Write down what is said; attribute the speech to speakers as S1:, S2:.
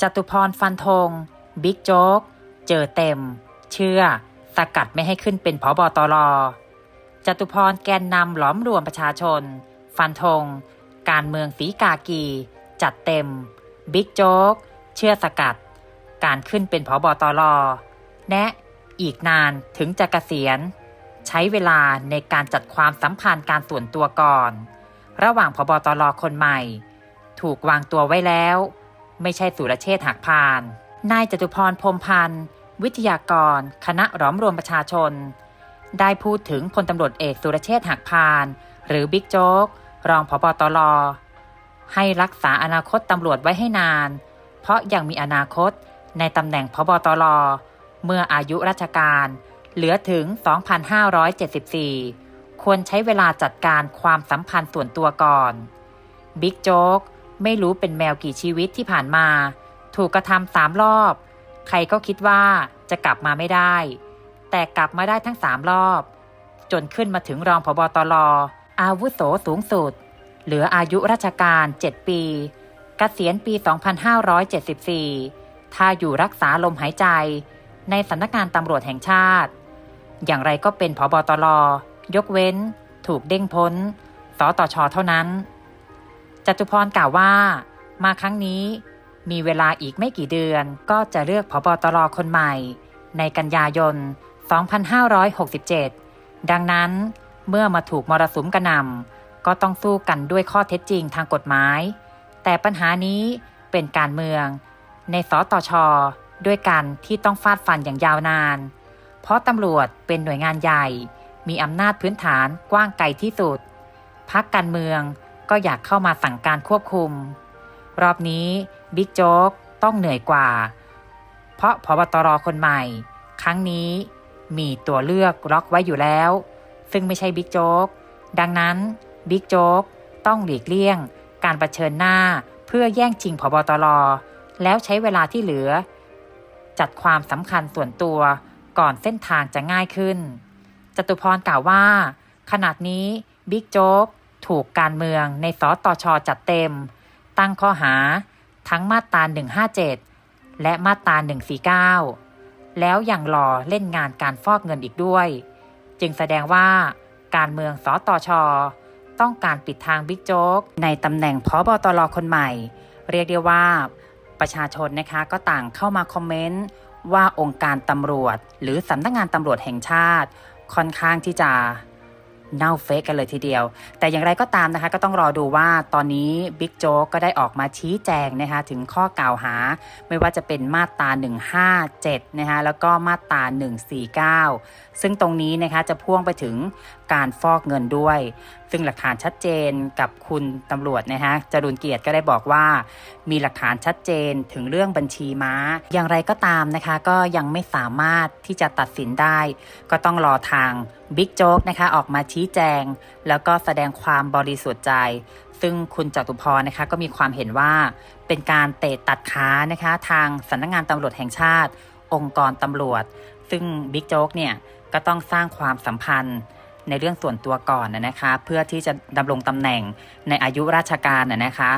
S1: จตุพรฟันธง บิ๊กโจ๊ก เจอเต็ม เชื่อ สกัดไม่ให้ขึ้นเป็นผอบอตรจตุพรแกนนำหลอมรวมประชาชน ฟันธง การเมืองสีกากี จัดเต็ม บิ๊กโจ๊ก เชื่อสกัด การขึ้นเป็นผอบอตรแนะอีกนานถึงจะเกษียณ ใช้เวลาในการจัดความสัมพันธ์การส่วนตัวก่อน ระหว่างพบตรคนใหม่ ถูกวางตัวไว้แล้ว ไม่ใช่สุรเชษฐหักพาน นายจตุพรพรมพันธ์ วิทยากร คณะหลอมรวมประชาชน ได้พูดถึงพลตำรวจเอกสุรเชษฐหักพาน หรือบิ๊กโจ๊ก รองพบตรให้รักษาอนาคตตำรวจไว้ให้นาน เพราะยังมีอนาคตในตำแหน่งพบตรเมื่ออายุราชการเหลือถึง 2,574 ควรใช้เวลาจัดการความสัมพันธ์ส่วนตัวก่อน บิ๊กโจ๊ก ไม่รู้เป็นแมวกี่ชีวิตที่ผ่านมา ถูกกระทำสามรอบ ใครก็คิดว่าจะกลับมาไม่ได้ แต่กลับมาได้ทั้งสามรอบ จนขึ้นมาถึงรองพบตรอาวุโสสูงสุด เหลืออายุราชการ 7 ปีกเกษียณปี 2574 ถ้าอยู่รักษาลมหายใจ ในสำนักงานตำรวจแห่งชาติ อย่างไรก็เป็นผบตรยกเว้น ถูกเด้งพ้น สตชเท่านั้น จตุพรกล่าวว่า มาครั้งนี้มีเวลาอีกไม่กี่เดือนก็จะเลือกผบตรคนใหม่ ในกันยายน 2567 ดังนั้นเมื่อมาถูกมรสุมกระหน่ำก็ต้องสู้กันด้วยข้อเท็จจริงทางกฎหมาย แต่ปัญหานี้เป็นการเมือง ในสตชด้วยกันที่ต้องฟาดฟันอย่างยาวนาน เพราะตำรวจเป็นหน่วยงานใหญ่ มีอำนาจพื้นฐานกว้างไกลที่สุด พักการเมือง ก็อยากเข้ามาสั่งการควบคุม รอบนี้บิ๊กโจ๊กต้องเหนื่อยกว่า เพราะพบตรคนใหม่ ครั้งนี้มีตัวเลือกล็อกไว้อยู่แล้ว ซึ่งไม่ใช่บิ๊กโจ๊กดังนั้นบิ๊กโจ๊กต้องหลีกเลี่ยง การรเผชิญหน้าเพื่อแย่งชิงพบตรแล้วใช้เวลาที่เหลือ จัดความสำคัญส่วนตัวก่อนเส้นทางจะง่ายขึ้น จตุพรกล่าวว่า ขนาดนี้บิ๊กโจ๊ก ถูกการเมืองในสตชจัดเต็ม ตั้งข้อหาทั้งมาตรา 157 และมาตรา 149 แล้วยังรอเล่นงานการฟอกเงินอีกด้วย จึงแสดงว่าการเมืองสตช ต้องการปิดทางบิ๊กโจ๊ก ในตำแหน่งพบตรคนใหม่ เรียกได้ว่า ประชาชนนะคะก็ต่างเข้ามาคอมเมนต์ว่าองค์การตำรวจ หรือสำนักงานตำรวจแห่งชาติ ค่อนข้างที่จะ เน่าเฟกกันเลยทีเดียว แต่อย่างไรก็ตามนะคะ ก็ต้องรอดูว่าตอนนี้บิ๊กโจ๊กก็ได้ออกมาชี้แจงนะคะถึงข้อกล่าวหา ไม่ว่าจะเป็นมาตรา 157 นะคะแล้วก็มาตรา 149 ซึ่งตรงนี้นะคะจะพ่วงไปถึงการฟอกเงินด้วย ซึ่งหลักฐานชัดเจนกับคุณตำรวจนะคะจรุนเกียรติก็ได้บอกว่า มีหลักฐานชัดเจนถึงเรื่องบัญชีม้า อย่างไรก็ตามนะคะ ก็ยังไม่สามารถที่จะตัดสินได้ ก็ต้องรอทางบิ๊กโจ๊กนะคะออกมาชี้แจง แล้วก็แสดงความบริสุทธิ์ใจ ซึ่งคุณจตุพรนะคะก็มีความเห็นว่าเป็นการเตะตัดขานะคะทางสำนักงงานตำรวจแห่งชาติ องค์กรตำรวจ ซึ่งบิ๊กโจ๊กเนี่ยก็ต้องสร้างความสัมพันธ์ในเรื่องส่วนตัวก่อนนะคะ เพื่อที่จะดำรงตำแหน่งในอายุราชการนะคะ